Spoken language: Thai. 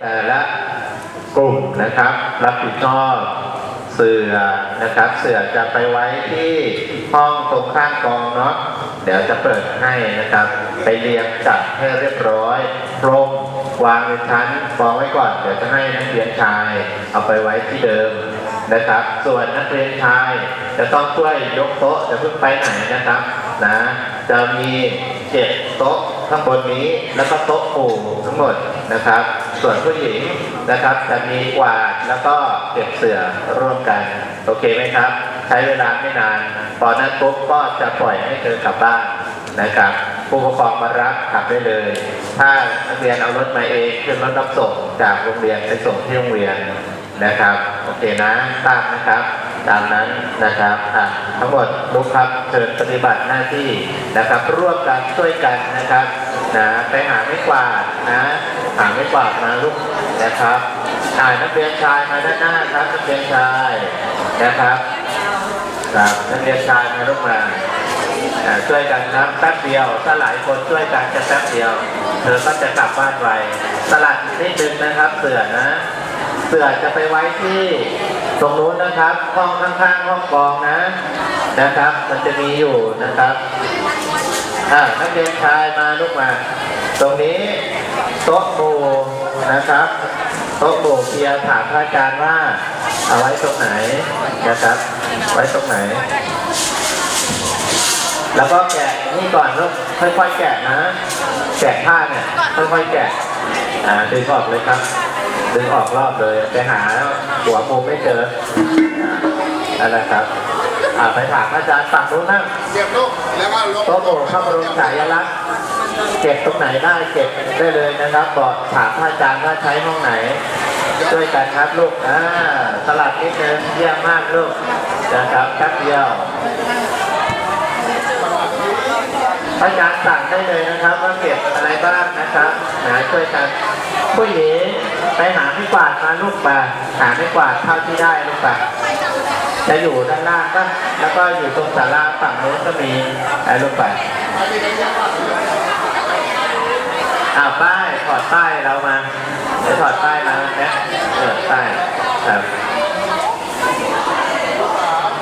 แต่ละกลุ่มนะครับ รับผิดชอบเสือนะครับ เสือจะไปไว้ที่ห้องตรงข้างกองเนาะเดี๋ยวจะเปิดให้นะครับ ไปเรียงจัดให้เรียบร้อยพรมวางเป็นชั้นวางไว้ก่อนเดี๋ยวจะให้นักเรียนชาย เอาไปไว้ที่เดิมนะครับ ส่วนนักเรียนชาย จะต้องช่วยยกโต๊ะจะเพิ่งไปไหนนะครับนะจะมีเจ็ดโต๊ะข้างบนนี้แล้วก็โต๊ะหมู่ทั้งหมดนะครับ ส่วนผู้หญิงนะครับจะมีกวาดแล้วก็เก็บเสื่อร่วมกันโอเคไหมครับ ใช้เวลาไม่นานตอนนั้นปุ๊บก็จะปล่อยให้เธอกลับบ้านนะครับ ผู้ปกครองมารับกลับได้เลย ถ้านักเรียนเอารถมาเองขึ้นรถรับส่งจากโรงเรียนไปส่งที่โรงเรียนนะครับโอเคนะทราบนะครับ ตามนั้นนะครับอะทั้งหมดลุกครับเชิญปฏิบัติหน้าที่นะครับ ร่วมกันช่วยกันนะครับนะไปหาไม่กวาดนะ หาไม่กวาดมาลูกนะครับอ่านักเรียนชายมาด้านหน้าครับนักเรียนชายนะครับครับนักเรียนชายมาลูกมาอ่าช่วยกันครับแป๊บเดียวถ้าหลายคนช่วยกันจะแป๊บเดียว เธอก็จะกลับบ้านไวสลัดนิดนึงนะครับเสือนะ เสือจะไปไว้ที่ตรงนู้นนะครับ ห้องข้างๆห้องกองนะ นะครับ มันจะมีอยู่นะครับอ่านักเรียนชายมาลูกมา ตรงนี้ โต๊ะหมู่นะครับ โต๊ะหมู่เพียร์ถามพระอาจารย์ว่าเอาไว้ตรงไหนนะครับ ไว้ตรงไหน แล้วก็แกะนี่ก่อนลูกค่อยๆแกะนะ แกะผ้าเนี่ยค่อยๆแกะอ่าดึงออกเลยครับดึงออกรอบเลยไปหาหัวมุมไม่เจออ่านั่นแหละครับอ่าไปถามอาจารย์ฝั่งนู้นนั่งเก็บลูกแล้วก็ลงโต๊ะโหมู่พระบรมฉายาลักษณ์ เก็บตรงไหนได้เก็บได้เลยนะครับบอกถามพระอาจารย์ว่าใช้ห้องไหนช่วยกันครับลูกอ่าสลัดนิดนึงเยี่ยมมากลูกนะครับแป๊บเดียวพระอาจารย์สั่งได้เลยนะครับว่าเก็บอะไรบ้างนะครับหาช่วยกันผู้หญิงไปหาไม่กวาดมาลูกไปหาไม่กวาดเท่าที่ได้ลูกไปจะอยู่ด้านล่างก็แล้วก็อยู่ตรงศาลาฝั่งโน้นก็มีไอ้ลูกไป